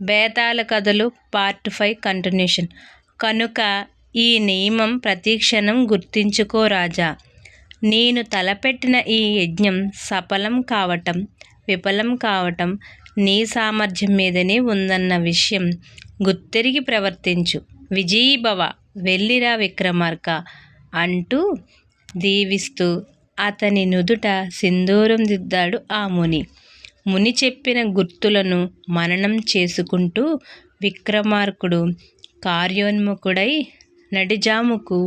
బేతాళ కథలు part five continuation. కనుక ఈ నియమం ప్రతిక్షణం గుర్తించుకో రాజా. నేను తలపెట్టిన ఈ యజ్ఞం సఫలం కావటం విఫలం కావటం నీ సామర్థ్యం మీదనే ఉందన్న విషయం గుర్తెరిగి ప్రవర్తించు. విజయీభవ వెళ్ళిరా విక్రమార్క అంటూ దీవిస్తూ అతని నుదుట సింధూరం దిద్దాడు ఆ ముని. ముని చెప్పిన గుర్తులను మననం చేసుకుంటూ విక్రమార్కుడు కార్యోన్ముఖుడై నడిజాముకు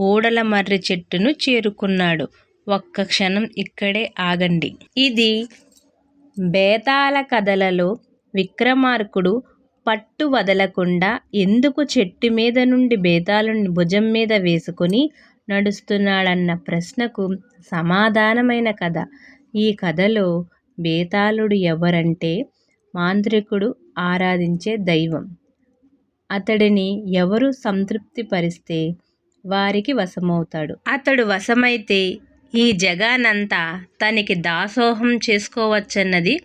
ఓడల మర్రి చెట్టును చేరుకున్నాడు. ఒక్క క్షణం ఇక్కడే ఆగండి. ఇది బేతాళ కథలలో విక్రమార్కుడు పట్టు వదలకుండా ఎందుకు చెట్టు మీద నుండి బేతాళుని భుజం మీద వేసుకుని నడుస్తున్నాడన్న ప్రశ్నకు సమాధానమైన కథ. ఈ కథలో బేతాళుడు ఎవరంటే మాంత్రికుడు ఆరాధించే దైవం. అతడిని ఎవరు సంతృప్తిపరిస్తే వారికి వశమవుతాడు. అతడు వశమైతే ఈ జగానంతా తనకి దాసోహం చేసుకోవచ్చన్నది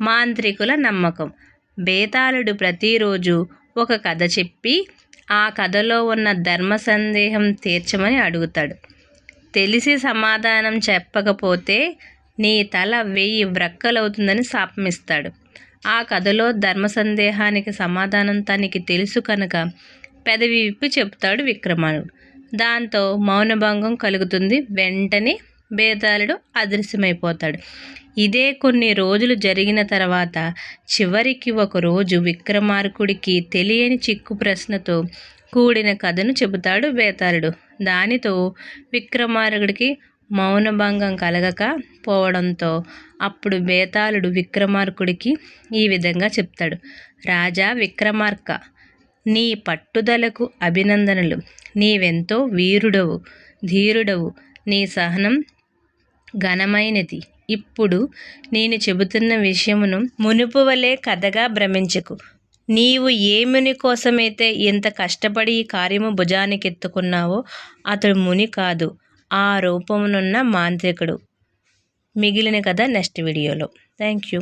మాంత్రికుల నమ్మకం. బేతాళుడు ప్రతిరోజు ఒక కథ చెప్పి ఆ కథలో ఉన్న ధర్మ సందేహం తీర్చమని అడుగుతాడు. తెలిసి సమాధానం చెప్పకపోతే నీ తల వెయ్యి వ్రక్కలవుతుందని శాపమిస్తాడు. ఆ కథలో ధర్మ సందేహానికి సమాధానం తనకి తెలుసు కనుక పెదవి విప్పి చెప్తాడు విక్రమానుడు దాంతో మౌనభంగం కలుగుతుంది. వెంటనే బేతాళుడు అదృశ్యమైపోతాడు. ఇదే కొన్ని రోజులు జరిగిన తర్వాత చివరికి ఒక రోజు విక్రమార్కుడికి తెలియని చిక్కు ప్రశ్నతో కూడిన కథను చెబుతాడు బేతాళుడు. దానితో విక్రమార్కుడికి మౌనభంగం కలగక పోవడంతో అప్పుడు బేతాళుడు విక్రమార్కుడికి ఈ విధంగా చెప్తాడు. రాజా విక్రమార్క నీ పట్టుదలకు అభినందనలు. నీవెంతో వీరుడవు ధీరుడవు. నీ సహనం ఘనమైనది. ఇప్పుడు నేను చెబుతున్న విషయమును మునుపు వలె కథగా భ్రమించకు. నీవు ఏ ముని కోసమైతే ఇంత కష్టపడి ఈ కార్యము భుజానికెత్తుకున్నావో అతడు ముని కాదు. ఆ రూపమునున్న మాంత్రికుడు. మిగిలిన కథ నెక్స్ట్ వీడియోలో. Thank you